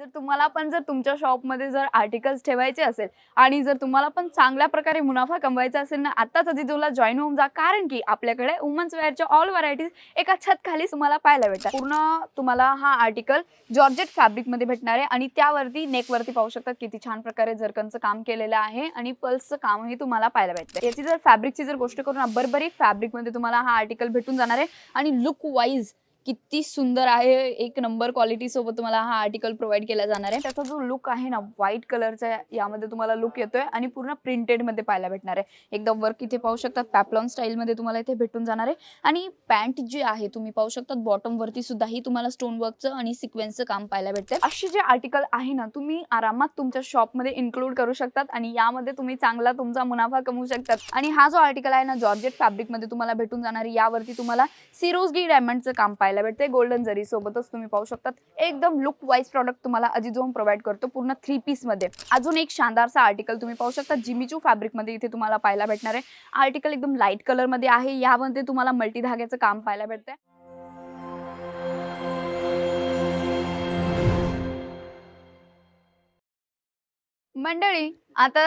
जर तुम्हाला पण जर तुमच्या शॉपमध्ये जर आर्टिकल्स ठेवायचे असेल आणि जर तुम्हाला पण चांगल्या प्रकारे मुनाफा कमवायचा असेल ना आत्ताच तुला जॉईन होऊन जा. कारण की आपल्याकडे वुमन्स वेअरच्या ऑल व्हरायटीज एका छत खाली तुम्हाला पाहायला भेटतात. पूर्ण तुम्हाला हा आर्टिकल जॉर्जेट फॅब्रिकमध्ये भेटणार आहे आणि त्यावरती नेकवरती पाहू शकतात किती छान प्रकारे झरकनचं काम केलेलं आहे आणि पल्सचं कामही तुम्हाला पाहायला भेटतं याची जर फॅब्रिकची जर गोष्ट करून बरबरी फॅब्रिकमध्ये तुम्हाला हा आर्टिकल भेटून जाणार आहे आणि लुक वाईज किती सुंदर आहे एक नंबर क्वालिटी सोबत तुम्हाला हा आर्टिकल प्रोव्हाइड केला जाणार आहे. त्याचा जो लुक आहे ना व्हाईट कलरचा यामध्ये तुम्हाला लुक येतोय आणि पूर्ण प्रिंटेडमध्ये पाहायला भेटणार आहे. एकदम वर्क इथे पाहू शकतात पॅपलॉन स्टाईल मध्ये तुम्हाला इथे भेटून जाणार आहे. आणि पॅन्ट जी आहे तुम्ही पाहू शकतात बॉटम वरती सुद्धा ही तुम्हाला स्टोन वर्कचं आणि सिक्वेन्सचं काम पाहायला भेटते अशी जे आर्टिकल आहे ना तुम्ही आरामात तुमच्या शॉपमध्ये इन्क्लूड करू शकतात आणि यामध्ये तुम्ही चांगला तुमचा मुनाफा कमवू शकतात. आणि हा जो आर्टिकल आहे ना जॉर्जेट फॅब्रिकमध्ये तुम्हाला भेटून जाणार आहे. यावरती तुम्हाला सिरोजगी डायमंडचं काम पाहिजे पाहायला भेटते गोल्डन जरी सोबतच तुम्ही पाहू शकतात. एकदम लुक वाईज प्रॉडक्ट तुम्हाला अजिजोम प्रोव्हाइड करतो पूर्ण थ्री पीसमध्ये. अजून एक शानदारसा आर्टिकल तुम्ही पाहू शकता. जिमीचू फॅब्रिकमध्ये इथे तुम्हाला पाहायला भेटणार आहे. आर्टिकल एकदम लाइट कलरमध्ये आहे. यामध्ये तुम्हाला मल्टी धाग्याचं काम पाहायला भेटतंय मंडळी आता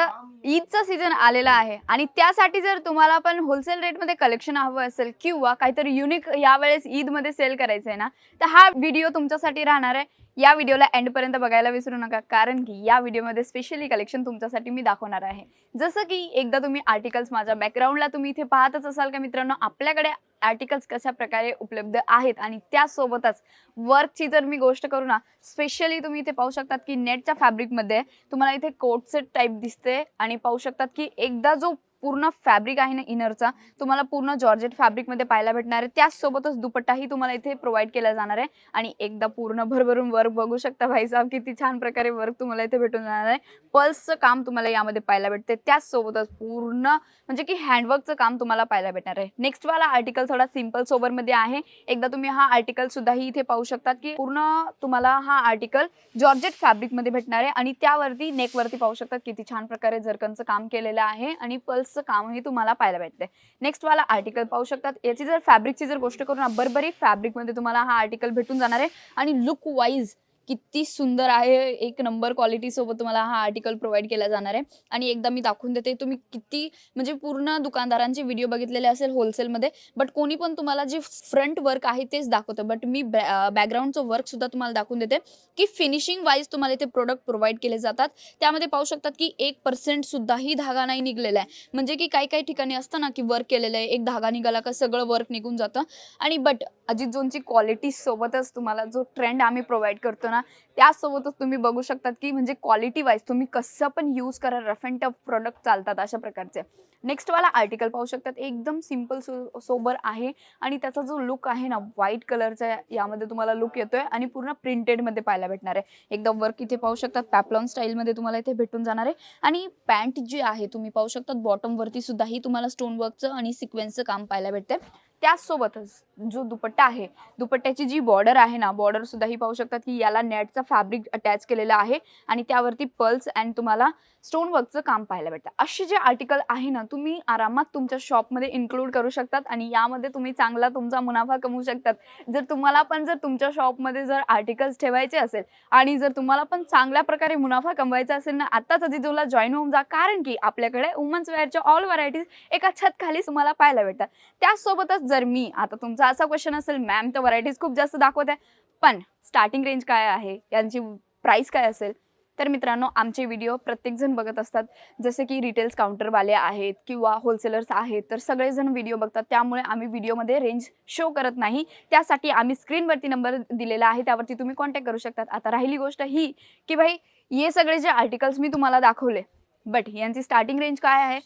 ईदचा सीझन आलेला आहे आणि त्यासाठी जर तुम्हाला पण होलसेल रेटमध्ये कलेक्शन हवं असेल किंवा काहीतरी युनिक यावेळेस ईदमध्ये सेल करायचं आहे ना तर हा व्हिडिओ तुमच्यासाठी राहणार आहे. या व्हिडिओला एंडपर्यंत बघायला विसरू नका कारण की या व्हिडिओमध्ये स्पेशली कलेक्शन तुमच्यासाठी मी दाखवणार आहे. जसं की एकदा तुम्ही आर्टिकल्स माझ्या बॅकग्राऊंडला तुम्ही इथे पाहतच असाल का मित्रांनो आपल्याकडे आर्टिकल्स कशा प्रकारे उपलब्ध आहेत आणि त्यासोबतच वर्कची जर मी गोष्ट करू ना स्पेशली तुम्ही इथे पाहू शकतात की नेटच्या फॅब्रिकमध्ये तुम्हाला इथे कोटसेट टाईप दिसते आणि पाहू शकतात की एकदा जो पूर्ण फॅब्रिक आहे ना इनरचा तुम्हाला पूर्ण जॉर्जेट फॅब्रिकमध्ये पाहायला भेटणार आहे. त्याचसोबतच दुपट्टाही तुम्हाला इथे प्रोव्हाइड केला जाणार आहे. आणि एकदा पूर्ण भरभरून वर्क बघू शकता भाईसाहेब किती छान प्रकारे वर्क तुम्हाला इथे भेटून जाणार आहे. पल्सचं काम तुम्हाला यामध्ये पाहायला भेटते. त्याचसोबतच पूर्ण म्हणजे की हँडवर्कचं काम तुम्हाला पाहायला भेटणार आहे. नेक्स्ट वाला आर्टिकल थोडा सिंपल सोबरमध्ये आहे. एकदा तुम्ही हा आर्टिकल सुद्धाही इथे पाहू शकतात की पूर्ण तुम्हाला हा आर्टिकल जॉर्जेट फॅब्रिकमध्ये भेटणार आहे. आणि त्यावरती नेकवरती पाहू शकतात किती छान प्रकारे जरकनचं काम केलेलं आहे. आणि पल्स पल्सचं कामही तुम्हाला पाहायला भेटते नेक्स्ट वाला आर्टिकल पाहू शकतात. याची जर फॅब्रिकची जर गोष्ट करू ना बरबरी फॅब्रिकमध्ये तुम्हाला हा आर्टिकल भेटून जाणार आहे. आणि लुक वाईज किती सुंदर आहे एक नंबर क्वालिटी सोबत तुम्हाला हा आर्टिकल प्रोव्हाइड केला जाणार आहे. आणि एकदा मी दाखवून देते तुम्ही किती म्हणजे पूर्ण दुकानदारांचे व्हिडिओ बघितलेले असेल होलसेलमध्ये बट कोणी पण तुम्हाला जे फ्रंट वर्क आहे तेच दाखवतं. बट मी बॅकग्राऊंडचं वर्क सुद्धा तुम्हाला दाखवून देते की फिनिशिंग वाईज तुम्हाला इथे प्रोडक्ट प्रोव्हाइड केले जातात. त्यामध्ये पाहू शकतात की एक पर्सेंट सुद्धाही धागा नाही निघलेला आहे. म्हणजे की काही काही ठिकाणी असतं ना की वर्क केलेलं आहे एक धागा निघाला का सगळं वर्क निघून जातं. आणि बट अजित जोनची क्वालिटी सोबतच तुम्हाला जो ट्रेंड आम्ही प्रोव्हाइड करतो ना त्यासोबतच तुम्ही बघू शकतात की म्हणजे क्वालिटी वाईज तुम्ही कसं पण यूज करा रफ अँड टफ प्रोडक्ट चालतात अशा प्रकारचे. नेक्स्ट वाला आर्टिकल पाहू शकतात. एकदम सिंपल सो सोबर आहे आणि त्याचा जो लुक आहे ना व्हाईट कलरचा यामध्ये तुम्हाला लुक येतोय आणि पूर्ण प्रिंटेडमध्ये पाहायला भेटणार आहे. एकदम वर्क इथे पाहू शकतात. पॅपलॉन स्टाईलमध्ये तुम्हाला इथे भेटून जाणार आहे. आणि पॅन्ट जी आहे तुम्ही पाहू शकतात बॉटम वरती सुद्धाही तुम्हाला स्टोन वर्कचं आणि सिक्वेन्सचं काम पाहायला भेटते त्याचसोबतच जो दुपट्टा आहे दुपट्ट्याची जी बॉर्डर आहे ना बॉर्डर सुद्धा ही पाहू शकतात की याला नेटचा फॅब्रिक अटॅच केलेला आहे आणि त्यावरती पल्स अँड तुम्हाला स्टोन वर्कचं काम पाहायला भेटतं. असे जे आर्टिकल आहे ना तुम्ही आरामात तुमच्या शॉपमध्ये इन्क्लूड करू शकतात आणि यामध्ये तुम्ही चांगला तुमचा मुनाफा कमवू शकतात. जर तुम्हाला पण जर तुमच्या शॉपमध्ये जर आर्टिकल्स ठेवायचे असेल आणि जर तुम्हाला पण चांगल्या प्रकारे मुनाफा कमवायचा असेल ना आत्ताच तुला जॉईन होऊन जा. कारण की आपल्याकडे वुमन्स वेअरच्या ऑल व्हरायटीज एका छत खाली तुम्हाला पाहायला भेटतात. त्याचसोबतच जर मी आता तुमचा असा क्वेश्चन असेल मॅम तर व्हरायटीज खूप जास्त दाखवत आहे. पण स्टार्टिंग रेंज काय आहे? यांची प्राईस काय असेल? तर मित्रांनो आमचे व्हिडिओ प्रत्येकजण बघत असतात. जसे की रिटेल्स काउंटरवाले आहेत किंवा होलसेलर्स आहेत तर सगळेजण व्हिडिओ बघतात. त्यामुळे आम्ही व्हिडिओमध्ये रेंज शो करत नाही. त्यासाठी आम्ही स्क्रीनवरती नंबर दिलेला आहे. त्यावरती तुम्ही कॉन्टॅक्ट करू शकतात. आता राहिली गोष्ट ही की भाई हे सगळे जे आर्टिकल्स मी तुम्हाला दाखवले बट यांची स्टार्टिंग रेंज काय आहे?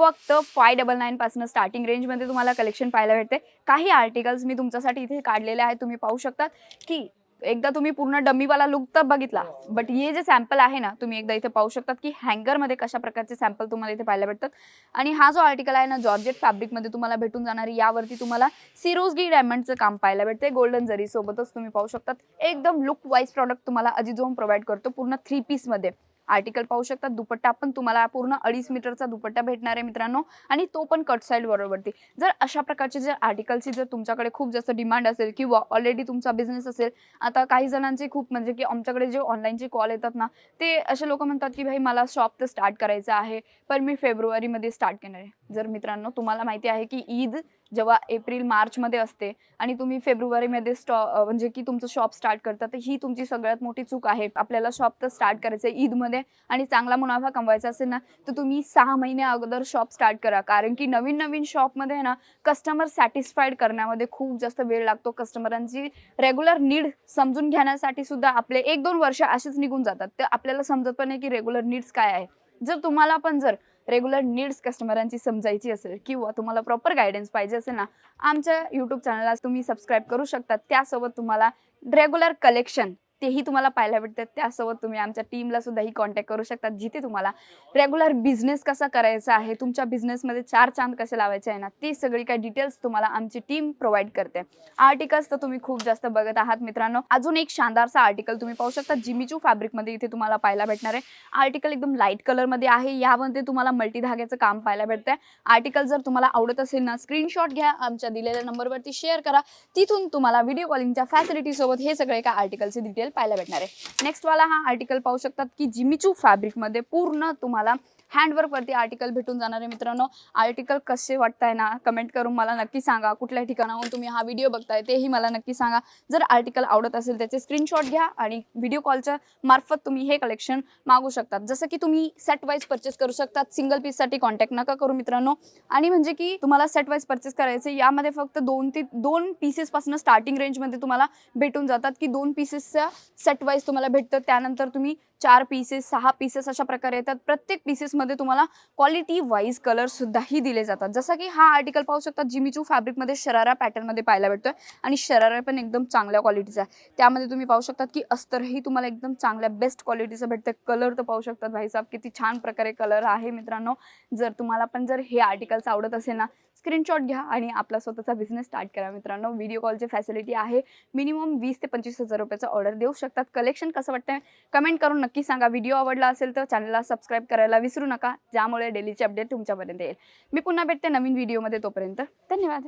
फक्त फाय डबल नाईनपासून स्टार्टिंग रेंजमध्ये तुम्हाला कलेक्शन पाहायला भेटते. काही आर्टिकल्स मी तुमच्यासाठी इथे काढलेले आहेत तुम्ही पाहू शकतात की एकदा तुम्ही पूर्ण डमीवाला लुक तर बघितला. बट हे जे सॅम्पल आहे ना तुम्ही एकदा इथे पाहू शकतात की हँगरमध्ये कशा प्रकारचे सॅम्पल तुम्हाला इथे पाहायला भेटतात. आणि हा जो आर्टिकल आहे ना जॉर्जेट फॅब्रिकमध्ये तुम्हाला भेटून जाणारी यावरती तुम्हाला सिरोजगी डायमंडचं काम पाहायला भेटते. गोल्डन जरी सोबतच तुम्ही पाहू शकतात. एकदम लुक वाईज प्रॉडक्ट तुम्हाला अजिझोम प्रोव्हाइड करतो पूर्ण थ्री पीसमध्ये आर्टिकल पाहू शकता. दुपट्टा पण तुम्हाला पूर्ण अडीच मीटरचा दुपट्टा भेटणार आहे मित्रांनो. आणि तो पण कट साईड बरोबरती. जर अशा प्रकारचे जर आर्टिकलची जर तुमच्याकडे खूप जास्त डिमांड असेल किंवा ऑलरेडी तुमचा बिझनेस असेल आता काही जणांचे खूप म्हणजे की आमच्याकडे जे ऑनलाईनचे कॉल येतात ना ते असे लोक म्हणतात की भाई मला शॉप तर स्टार्ट करायचं आहे पण मी फेब्रुवारीमध्ये स्टार्ट करणार आहे. जर मित्रांनो तुम्हाला माहिती आहे की ईद जेव्हा एप्रिल मार्चमध्ये असते आणि तुम्ही फेब्रुवारीमध्ये स्टॉ म्हणजे की तुमचं शॉप स्टार्ट करता तर ही तुमची सगळ्यात मोठी चूक आहे. आपल्याला शॉप तर स्टार्ट करायचं आहे ईदमध्ये आणि चांगला मुनाफा कमवायचा असेल ना तर तुम्ही सहा महिने अगोदर शॉप स्टार्ट करा. कारण की नवीन नवीन शॉपमध्ये आहे ना कस्टमर सॅटिस्फाईड करण्यामध्ये खूप जास्त वेळ लागतो कस्टमरांची. रेग्युलर नीड समजून घेण्यासाठी सुद्धा आपले एक दोन वर्ष असेच निघून जातात. तर आपल्याला समजत पण नाही की रेग्युलर नीड्स काय आहे. जर तुम्हाला पण जर रेग्युलर नीड्स कस्टमरांची समजायची असेल किंवा तुम्हाला प्रॉपर गायडन्स पाहिजे असेल ना आमच्या यूट्यूब चॅनलला तुम्ही सबस्क्राईब करू शकता. त्यासोबत तुम्हाला रेग्युलर कलेक्शन तेही तुम्हाला पाहायला भेटतात. त्यासोबत तुम्ही आमच्या टीमला सुद्धाही कॉन्टॅक्ट करू शकता जिथे तुम्हाला रेग्युलर बिझनेस कसा करायचा आहे तुमच्या बिझनेसमध्ये चार चांद कसे लावायचे आहे ना ती सगळी काही डिटेल्स तुम्हाला आमची टीम प्रोव्हाइड करते. आर्टिकल्स तर तुम्ही खूप जास्त बघत आहात मित्रांनो. अजून एक शानदारसा आर्टिकल तुम्ही पाहू शकता जिमीचू फॅब्रिकमध्ये इथे तुम्हाला पाहायला भेटणार आहे. आर्टिकल एकदम लाइट कलरमध्ये आहे. यामध्ये तुम्हाला मल्टी धाग्याचं काम पाहायला भेटतंय. आर्टिकल जर तुम्हाला आवडत असेल ना स्क्रीनशॉट घ्या. आमच्या दिलेल्या नंबरवरती शेअर करा. तिथून तुम्हाला व्हिडिओ कॉलिंगच्या फॅसिलिटीसोबत हे सगळे काय आर्टिकलचे डिटेल पाहायला भेटणार आहे. नेक्स्ट वाला हा आर्टिकल पाहू शकतात की जिमीचू फॅब्रिकमध्ये पूर्ण तुम्हाला हँडवर्कवरती आर्टिकल भेटून जाणार आहे मित्रांनो. आर्टिकल कसे वाटताय ना कमेंट करून मला नक्की सांगा. कुठल्या ठिकाणाहून तुम्ही हा व्हिडिओ बघताय तेही मला नक्की सांगा. जर आर्टिकल आवडत असेल त्याचे स्क्रीनशॉट घ्या आणि व्हिडिओ कॉलच्या मार्फत तुम्ही हे कलेक्शन मागू शकतात. जसं की तुम्ही सेट वाईज परचेस करू शकतात. सिंगल पीससाठी कॉन्टॅक्ट नका करू मित्रांनो. आणि म्हणजे की तुम्हाला सेट वाईज परचेस करायचे यामध्ये फक्त दोन ते दोन पीसेसपासून स्टार्टिंग रेंजमध्ये तुम्हाला भेटून जातात की दोन पीसेसचं सेट वाईज तुम्हाला भेटतं. त्यानंतर तुम्ही चार पीसेस सहा पीसेस अशा प्रकारे येतात. प्रत्येक पीसेस मध्ये तुम्हाला क्वालिटी वाईज कलर सुद्धाही दिले जातात. जसं की हा आर्टिकल पाहू शकता जिमीचू फॅब्रिकमध्ये शरारा पॅटर्नमध्ये पाहायला भेटतोय आणि शरारा पण एकदम चांगल्या क्वालिटीचा आहे. त्यामध्ये तुम्ही पाहू शकतात की अस्तरही तुम्हाला एकदम चांगल्या बेस्ट क्वालिटीचं भेटतं कलर तर पाहू शकतात भाईसाहेब किती छान प्रकारे कलर आहे मित्रांनो. जर तुम्हाला पण जर हे आर्टिकल्स आवडत असेल ना स्क्रीनशॉट घ्या आणि आपला स्वतःचा बिझनेस स्टार्ट करा मित्रांनो. व्हिडिओ कॉलची फॅसिलिटी आहे. मिनिमम वीस ते पंचवीस हजार रुपयाचा ऑर्डर देऊ शकतात. कलेक्शन कसं वाटतंय? कमेंट करून नक्की सांगा. व्हिडिओ आवडला असेल तर चॅनलला सबस्क्राईब करायला विसरू नका ज्यामुळे डेलीचे अपडेट तुमच्यापर्यंत येईल. मी पुन्हा भेटते नवीन व्हिडिओमध्ये तोपर्यंत. धन्यवाद.